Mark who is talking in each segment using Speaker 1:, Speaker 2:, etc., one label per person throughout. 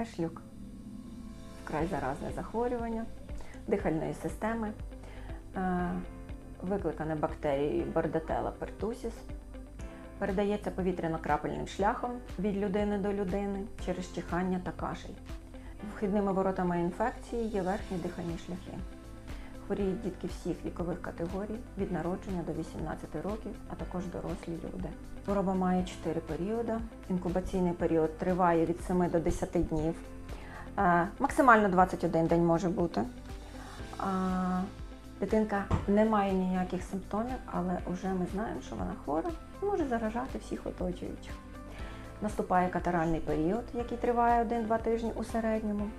Speaker 1: Кашлюк. Вкрай заразне захворювання дихальної системи, викликане бактерією Bordetella pertussis. Передається повітряно-крапельним шляхом від людини до людини через чихання та кашель. Вхідними воротами інфекції є верхні дихальні шляхи. Хворіють дітки всіх вікових категорій від народження до 18 років, а також дорослі люди. Хвороба має 4 періоди. Інкубаційний період триває від 7 до 10 днів. Е, Максимально 21 день може бути. Дитинка не має ніяких симптомів, але вже ми знаємо, що вона хвора і може заражати всіх оточуючих. Наступає катаральний період, який триває 1-2 тижні у середньому,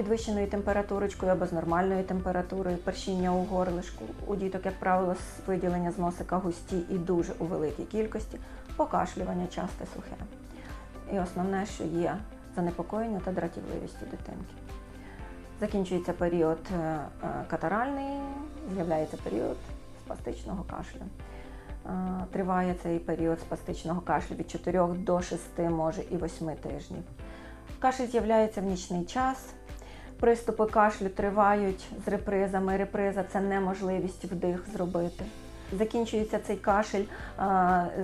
Speaker 1: підвищеною температурочкою або з нормальною температурою, першіння у горлишку. У діток, як правило, виділення з носика густі і дуже у великій кількості, покашлювання часте сухе. І основне, що є занепокоєння та дратівливість у дитинки. Закінчується період е, е, катаральний, з'являється період спастичного кашлю. Е, Триває цей період спастичного кашлю від 4 до 6, може і 8 тижнів. Кашель з'являється в нічний час. Приступи кашлю тривають з репризами. Реприза це неможливість вдих зробити. Закінчується цей кашель е,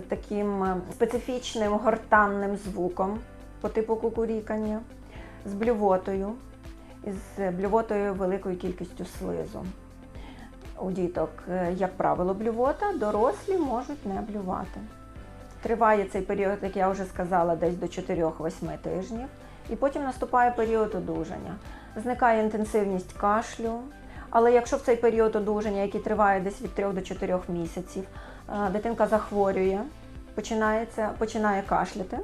Speaker 1: таким е, специфічним гортанним звуком по типу кукурікання з блювотою із блювотою великою кількістю слизу. У діток, е, як правило, блювота, дорослі можуть не блювати. Триває цей період, як я вже сказала, десь до 4-8 тижнів, і потім наступає період одужання. Зникає інтенсивність кашлю, але якщо в цей період одужання, який триває десь від 3 до 4 місяців, е, дитинка захворює, починається, починає кашляти,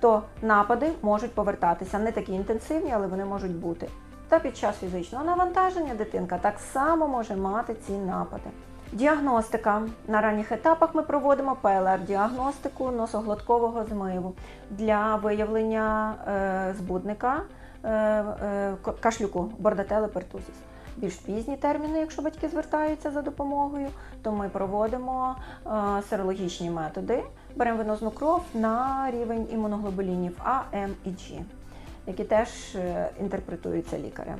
Speaker 1: то напади можуть повертатися. Не такі інтенсивні, але вони можуть бути. Та під час фізичного навантаження дитинка так само може мати ці напади. Діагностика. На ранніх етапах ми проводимо ПЛР-діагностику носоглоткового змиву для виявлення е, збудника е, е, кашлюку pertussis. Більш пізні терміни, якщо батьки звертаються за допомогою, то ми проводимо серологічні методи, беремо венозну кров на рівень імуноглобулінів А, М і G, які теж інтерпретуються лікарем.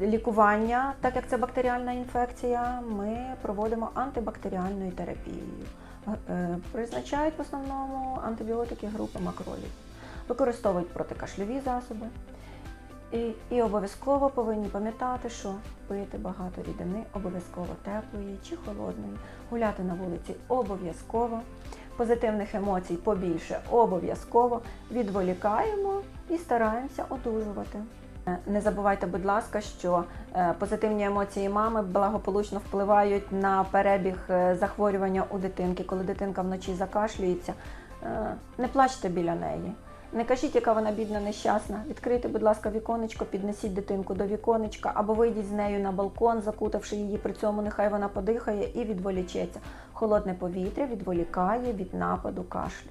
Speaker 1: Лікування, так як це бактеріальна інфекція, ми проводимо антибактеріальною терапією. Е, Призначають в основному антибіотики групи макролів. Використовують протикашльові засоби. І, і обов'язково повинні пам'ятати, що пити багато рідини, обов'язково теплої чи холодної, гуляти на вулиці обов'язково, позитивних емоцій побільше обов'язково, відволікаємо і стараємося одужувати. Е, Не забувайте, будь ласка, що е, позитивні емоції мами благополучно впливають на перебіг е, захворювання у дитинки. Коли дитинка вночі закашлюється, не плачте біля неї. Не кажіть, яка вона бідна, нещасна. Відкрийте, будь ласка, віконечко, піднесіть дитинку до віконечка або вийдіть з нею на балкон, закутавши її при цьому, нехай вона подихає і відволічеться. Холодне повітря відволікає від нападу кашлю.